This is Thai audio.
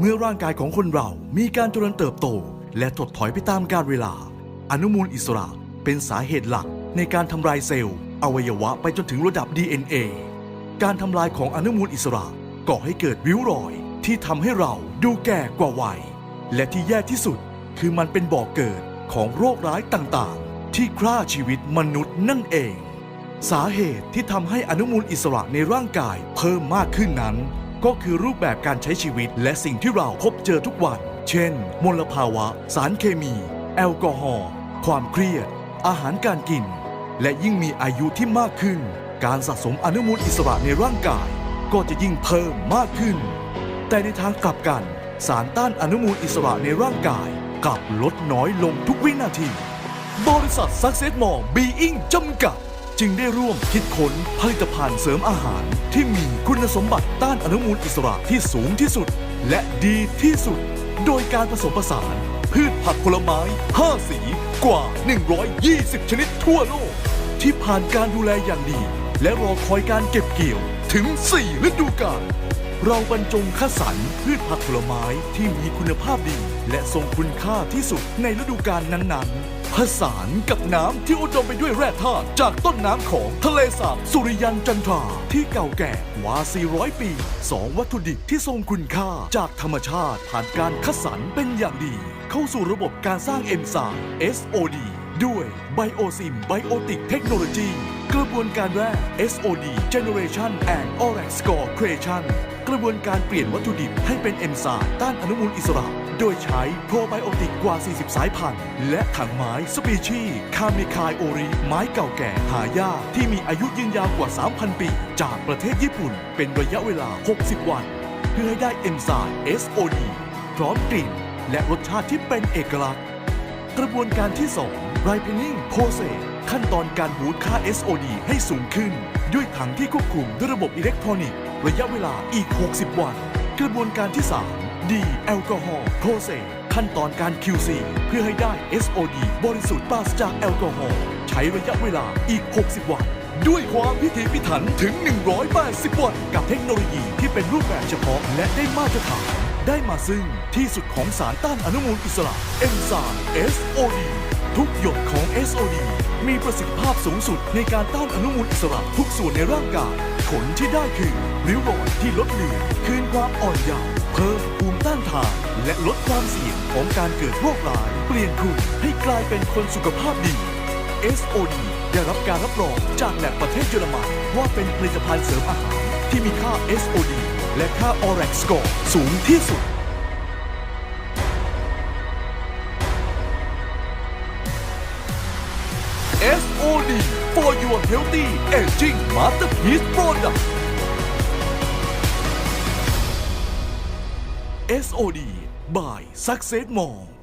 เมื่อร่างกายของคนเรามีการเจริญเติบโต และถดถอยไปตามกาลเวลา อนุมูลอิสระเป็นสาเหตุหลักในการทำลายเซลล์ อวัยวะไปจนถึงระดับ DNA การทำลายของอนุมูลอิสระก่อให้เกิดริ้วรอย ที่ทำให้เราดูแก่กว่าวัย และที่แย่ที่สุดคือมันเป็นบ่อกเกิดของโรคร้ายต่างๆ ที่ฆ่าชีวิตมนุษย์นั่นเอง สาเหตุที่ทำให้อนุมูลอิสระในร่างกายเพิ่มมากขึ้นนั้น ก็คือรูปแบบการใช้ชีวิต และสิ่งที่เราพบเจอทุกวัน เช่น มลภาวะ สารเคมี แอลกอฮอล์ ความเครียด อาหารการกิน และยิ่งมีอายุที่มากขึ้น การสะสมอนุมูลอิสระในร่างกาย ก็จะยิ่งเพิ่มมากขึ้น แต่ในทางกลับกัน สารต้านอนุมูลอิสระในร่างกายกลับลดน้อยลงทุกวินาที บริษัท Success Mall Being จำกัด จึงได้ร่วมคิดค้นผลิตภัณฑ์เสริมอาหาร ที่มีคุณสมบัติต้านอนุมูลอิสระที่สูงที่สุด และดีที่สุด โดยการผสมผสาน พืชผักผลไม้ 5 สีกว่า 120 ชนิดทั่วโลก ที่ผ่านการดูแลอย่างดี และรอคอยการเก็บเกี่ยวถึง 4 ฤดูกาลเราบรรจงคัดสรรพืชผักผลไม้ที่มีคุณภาพดี และทรงคุณค่าที่สุดในฤดูกาลนั้นๆ ผสานกับน้ำที่อุดมไปด้วยแร่ธาตุจากต้นน้ำของทะเลสาบสุริยันจันทราที่เก่าแก่กว่า 400 ปี 2 วัตถุดิบที่ทรงคุณค่าจากธรรมชาติผ่านการคัดสรรเป็นอย่างดี เข้าสู่ระบบการสร้างเอนไซม์ SOD ด้วย Biosim Biotic Technology กระบวนการแรก SOD Generation and Orax Score Creation กระบวนการเปลี่ยนวัตถุดิบให้เป็นเอนไซม์ต้านอนุมูลอิสระ โดยใช้โปรไบโอติกกว่า 40 สายพันธุ์ และถังไม้สปีชีคาเมคายโอริไม้เก่าแก่หายากที่มีอายุยืนยาวกว่า 3,000 ปี จากประเทศญี่ปุ่น เป็นระยะเวลา 60 วัน เพื่อให้ได้เอนไซม์ SOD พร้อมกลิ่น และรสชาติที่เป็นเอกลักษณ์ กระบวนการที่ 2 Ripening Process ขั้นตอนการบูตค่า SOD ให้สูงขึ้น ด้วยถังที่ควบคุมด้วยระบบอิเล็กทรอนิกส์ ระยะเวลาอีก 60 วัน กระบวนการที่ 3 D Alcohol Process ขั้นตอนการ QC เพื่อให้ได้ SOD บริสุทธิ์ปราศจากแอลกอฮอล์ใช้ระยะเวลาอีก 60 วัน ด้วยความพิถีพิถันถึง 180 วัน กับเทคโนโลยีที่เป็นรูปแบบเฉพาะและได้มาตรฐาน ได้มาซึ่งที่สุดของสารต้านอนุมูลอิสระเอนไซม์ SOD ทุกหยดของ SOD มีประสิทธิภาพสูงสุดในการต้านอนุมูลอิสระทุกส่วนในร่างกาย ผลที่ได้คือริ้วรอยที่ลดเลือนคืนความอ่อนเยาว์เพิ่มภูมิ ต้านทาน และลดความเสี่ยงของการเกิดโรคร้าย เปลี่ยนคุณให้กลายเป็นคนสุขภาพดี SOD ได้รับการรับรองจากแหลบประเทศเยอรมันว่าเป็นผลิตภัณฑ์เสริมอาหาร ที่มีค่า SOD และค่า ORAC score สูงที่สุด SOD for your healthy aging masterpiece product SOD by Success Mall